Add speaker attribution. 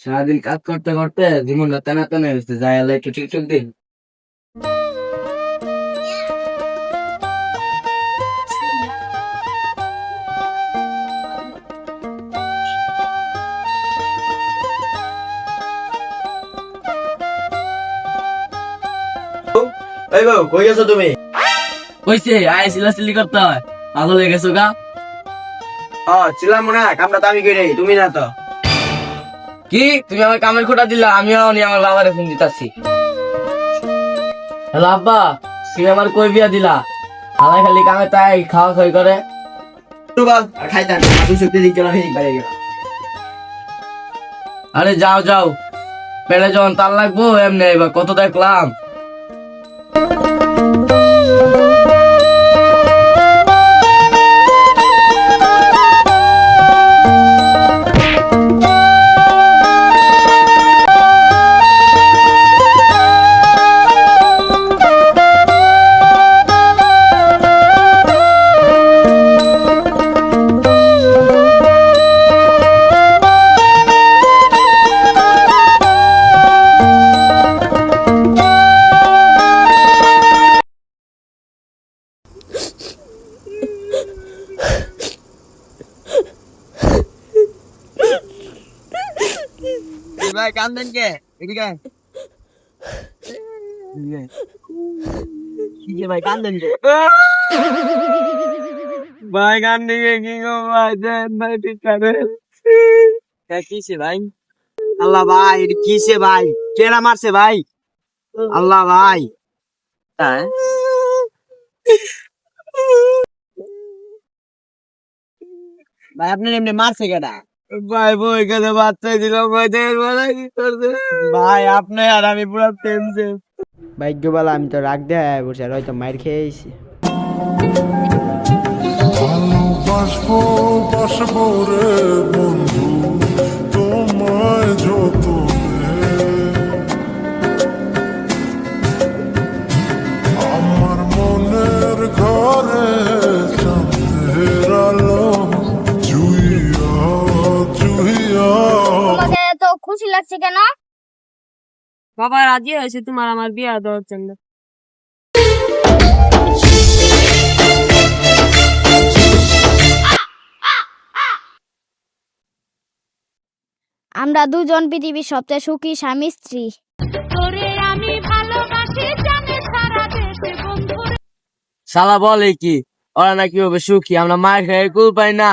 Speaker 1: সারাদিন কাজ করতে করতে জীবনটা টানা টানা হয়েছে যাই আল্লাহ একটু টিকটক দিন।
Speaker 2: এই বাবু কই গেছো তুমি?
Speaker 1: কইছে আয় সিলা সিলি করতে হয়। পাগল হয়ে গেছো গা?
Speaker 2: ও ছিলাম মনে কামটা তো আমি করি তুমি না তো।
Speaker 1: কি? তুমি আমার কামের খোটা দিলা আমিও নি আমার বাবারে ফোন দিতাছি। হ্যালো আব্বা তুমি আমার কই বিয়া দিলা? আমার খালি কামে তাই খাওয়া খাই করে।
Speaker 2: আমি
Speaker 1: আরে যাও যাও। পেড়ে যখন তার লাগবো এমনি এবার কত দেখলাম?
Speaker 2: ভাই কান্দেন কে এদিকে আয়। কি যে ভাই কান্দেন কে
Speaker 1: ভাই গান দিকে কি গো ভাই দেন ভাই ঠিক করে
Speaker 2: কিসে ভাই আল্লাহ ভাই এটা কিসে ভাই কেরা মারছে ভাই আল্লাহ ভাই হ্যাঁ ভাই আপনার এমনি মারছে কেডা?
Speaker 1: ভাই বই কেন বাচ্চা দিলাম ভাই বলে কি করছে?
Speaker 2: ভাই আপনি আর আমি পুরো টেনছে
Speaker 3: ভাগ্যবালা আমি তো রাগ দেয় বসে আর হয়তো মায়ের খেয়েছি
Speaker 4: ভালোবাসবো বাসবো রে বন্ধু তোমায়
Speaker 5: খুশি লাগছে কেন?
Speaker 6: বাবা রাজি হয়েছে তোমার আমার বিয়ে দেওয়ার জন্য।
Speaker 5: আমরা দুজন পৃথিবীর সবচেয়ে সুখী স্বামী স্ত্রী।
Speaker 1: শালা বলে কি ওরা নাকি হবে সুখী আমরা মায়ের খেয়ে কুল পাই না।